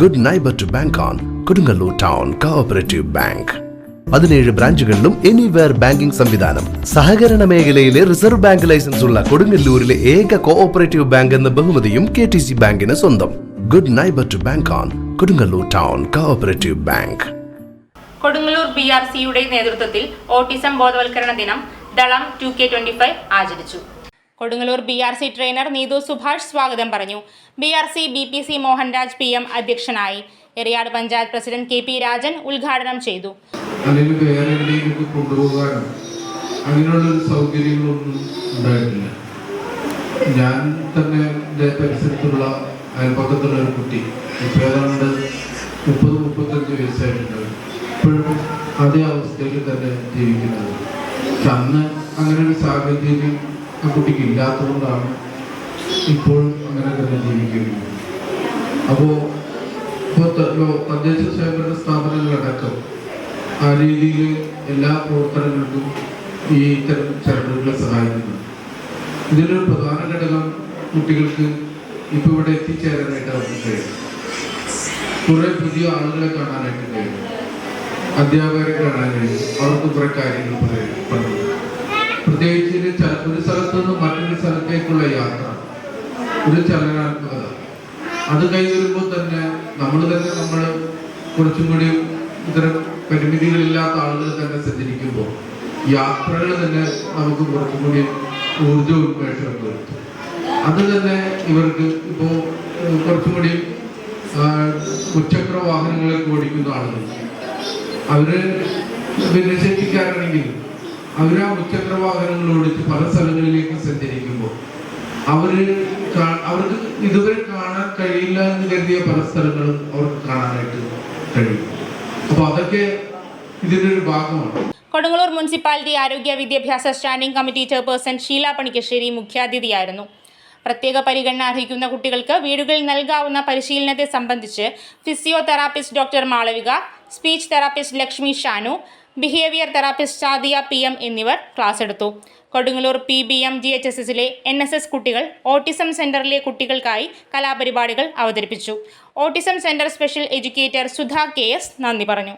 Good neighbour to bank on Kodungallur town cooperative bank പതിനേഴ് ബ്രാഞ്ചുകളിലും anywhere banking സംവിധാനം. സഹകരണ മേഖലയിലെ റിസർവ് ബാങ്ക് ലൈസൻസ് ഉള്ള കൊടുങ്ങല്ലൂരിലെ ഏക കോഓപ്പറേറ്റീവ് ബാങ്ക് എന്ന ബഹുമതിയും കെ ടി സി ബാങ്കിന് സ്വന്തം. Good neighbour to bank on Kodungallur town cooperative bank Kodungallur B R സിയുടെ നേതൃത്വത്തിൽ ഓട്ടിസം ബോധവൽക്കരണ ദിനം Dalam two K twenty five ആചരിച്ചു. Kodungallur B R C trainer Neethu Subhash സ്വാഗതം പറഞ്ഞു. B R C B P C Mohanraj P M അധ്യക്ഷനായി. Eriyad panchayat president K P Rajan ഉദ്ഘാടനം ചെയ്തു. അങ്ങനെയുള്ളൊരു സൗകര്യങ്ങളൊന്നും ഉണ്ടായിട്ടില്ല. ഞാൻ തന്നെ എന്റെ പരിസരത്തുള്ള അയൽപ്പക്കത്തുള്ള ഒരു കുട്ടി. ഇപ്പോൾ ഏതാണ്ട് മുപ്പത് മുപ്പത്തഞ്ച് വയസ്സായിട്ടുണ്ട് ഇപ്പോഴും അതേ അവസ്ഥയിൽ തന്നെ ജീവിക്കുന്നത്. അന്ന് അങ്ങനെ ഒരു സാഹചര്യം ആ കുട്ടിക്ക് ഇല്ലാത്തതുകൊണ്ടാണ് ഇപ്പോൾ അങ്ങനെ തന്നെ ജീവിക്കുന്നത്. അപ്പോൾ ഇപ്പോൾ തദ്ദേശ സ്വയംഭരണ സ്ഥാപനങ്ങളടക്കം ആ രീതിയിൽ എല്ലാ പ്രവർത്തനങ്ങൾക്കും ഈ ഇത്തരം ചരടുകളെ സഹായിക്കുന്നു. ഇതിലൊരു പ്രധാന ഘടകം കുട്ടികൾക്ക് ഇപ്പോൾ ഇവിടെ എത്തിച്ചേരാനായിട്ട് അവർക്ക് കഴിയും. കുറെ പുതിയ ആളുകളെ കാണാനായിട്ട് കഴിയും. അധ്യാപകരെ കാണാൻ കഴിയും. അവർക്ക് കുറെ കാര്യങ്ങൾ പറയാൻ പ്രത്യേകിച്ച് ഒരു സ്ഥലത്ത് നിന്ന് മറ്റൊരു സ്ഥലത്തേക്കുള്ള യാത്ര. ഒരു ചലനാത്മകത. അത് കൈവരുമ്പോൾ തന്നെ നമ്മൾ തന്നെ നമ്മൾ കുറച്ചും കൂടി ഇത്തരം പരിമിതികളില്ലാത്ത ആളുകൾ തന്നെ സഞ്ചരിക്കുമ്പോൾ യാത്രകൾ തന്നെ നമുക്ക് കുറച്ചും കൂടി ഊർജ ഉന്മേഷം അത് തന്നെ ഇവർക്ക് ഇപ്പോൾ കുറച്ചും കൂടി ഉച്ചക്ര വാഹനങ്ങളൊക്കെ ഓടിക്കുന്ന ആളുകൾ. അവർ ഭിന്നശേഷിക്കാരാണെങ്കിൽ അവർ ആ മുച്ചക്ര വാഹനങ്ങൾ ഓടിച്ച് പല സ്ഥലങ്ങളിലേക്ക് സഞ്ചരിക്കുമ്പോൾ അവർ അവർക്ക് ഇതുവരെ കാണാൻ കഴിയില്ല എന്ന് കരുതിയ പല സ്ഥലങ്ങളും അവർക്ക് കാണാനായിട്ട് കഴിയും. അപ്പൊ അതൊക്കെ ഇതിന്റെ ഒരു ഭാഗമാണ്. കൊടുങ്ങല്ലൂർ മുനിസിപ്പാലിറ്റി ആരോഗ്യ വിദ്യാഭ്യാസ standing committee chairperson Sheela Panikkassery മുഖ്യാതിഥിയായിരുന്നു. പ്രത്യേക പരിഗണന അർഹിക്കുന്ന കുട്ടികൾക്ക് വീടുകളിൽ നൽകാവുന്ന പരിശീലനത്തെ സംബന്ധിച്ച് physiotherapist doctor Malavika speech therapist Lakshmi Shanu behaviour therapist Shadiya P M എന്നിവർ ക്ലാസ് എടുത്തു. Kodungallur P B M G H S എസിലെ എൻ എസ് എസ് കുട്ടികൾ ഓട്ടിസം സെന്ററിലെ കുട്ടികൾക്കായി കലാപരിപാടികൾ അവതരിപ്പിച്ചു. Autism centre special educator Sudha K S നന്ദി പറഞ്ഞു.